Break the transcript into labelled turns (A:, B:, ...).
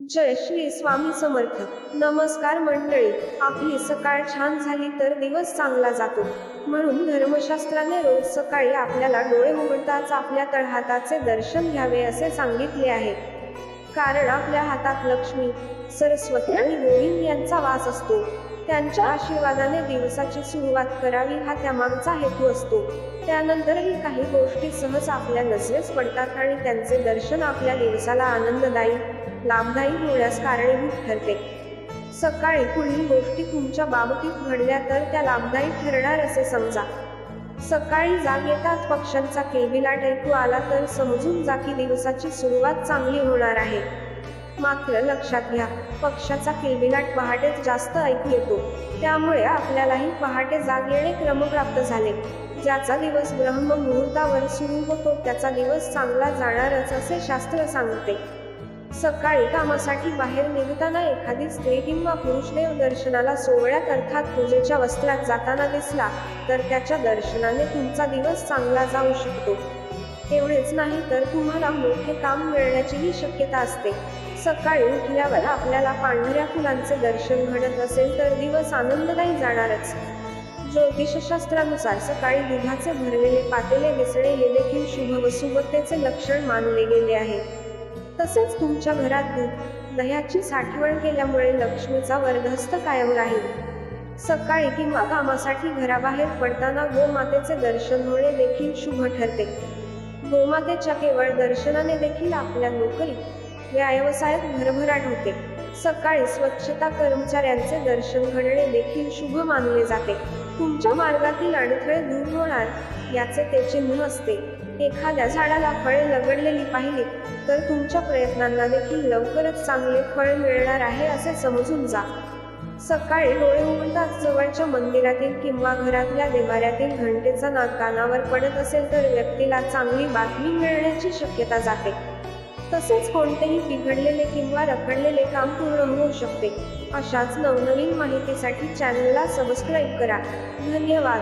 A: जय श्री स्वामी समर्थ. नमस्कार मंडळी. आपली सकाळ छान झाली तर दिवस चांगला जातो. म्हणून धर्मशास्त्राने रोज सकाळी आपल्याला डोळे उघडताच आपल्या तळहाताचे दर्शन घ्यावे असे सांगितले आहे. कारण आपल्या हातात लक्ष्मी सरस्वती आणि गोविंद यांचा वास असतो. त्यांच्या आशीर्वादाने दिवसाची सुरुवात करावी हा त्यामागचा हेतू असतो. त्यानंतरही काही गोष्टी सहज आपल्या नजरेस पडतात आणि त्यांचे दर्शन आपल्या दिवसाला आनंददायी लाभदायी होण्यास कारणीभूत ठरते. सकाळी पुढील गोष्टी तुमच्या बाबतीत घडल्या तर त्या लाभदायी ठरणार असे समजा. सकाळी जाग येताच पक्ष्यांचा किलबिलाट ऐकू आला तर समजून जा की दिवसाची सुरुवात चांगली होणार आहे. मात्र लक्षात घ्या पक्षाचा किलबिलाट पहाटेच जास्त ऐकू येतो. त्यामुळे आपल्यालाही पहाटे जाग येणे क्रमप्राप्त झाले. ज्याचा दिवस ब्रह्म मुहूर्तावर सुरू होतो त्याचा दिवस चांगला जाणारच असे शास्त्र सांगते. सकाळी कामासाठी बाहेर निघताना एखादी स्त्री किंवा पुरुष देव दर्शनाला सोहळ्यात अर्थात पूजेच्या वस्त्रात जाताना दिसला तर त्याच्या दर्शनाने तुमचा दिवस चांगला जाऊ शकतो. एवढेच नाही तर तुम्हाला मोठे काम मिळण्याचीही शक्यता असते. सकाळी उठल्यावर आपल्याला पांढऱ्या फुलांचे दर्शन घडत असेल तर दिवस आनंददायी जाणारच. ज्योतिषशास्त्रानुसार सकाळी दुधाचे भरलेले पातेले दिसणे हे देखील शुभ व सुबत्तेचे लक्षण मानले गेले आहे. तसेच तुमच्या घरात दूध दह्याची साठवण केल्यामुळे लक्ष्मीचा वर्धस्त कायम राहील. सकाळी किंवा कामासाठी घराबाहेर पडताना गोमातेचे दर्शन होणे देखील शुभ ठरते. गोमातेच्या केवळ दर्शनाने देखील आपल्या नोकरी व्यवसायात भरभराट होते. सकाळी स्वच्छता कर्मचाऱ्यांचे दर्शन घडणे देखील शुभ मानले जाते. तुमच्या मार्गातील अडथळे दूर होणार याचे ते चिन्ह असते. एखाद्या झाडाला फळे लगडलेली पाहिली तर तुमच्या प्रयत्नांना देखील लवकरच चांगले फळ मिळणार आहे असे समजून जा. सकाळी डोळे उघडताच जवळच्या मंदिरातील किंवा घरातल्या देवाऱ्यातील घंटेचा नाद कानावर पडत असेल तर व्यक्तीला चांगली बातमी मिळण्याची शक्यता जाते. तसेच कोणतेही बिघडलेले किंवा रखडलेले काम पूर्ण होऊ शकते. अशाच नवनवीन माहितीसाठी चॅनलला सबस्क्राईब करा. धन्यवाद.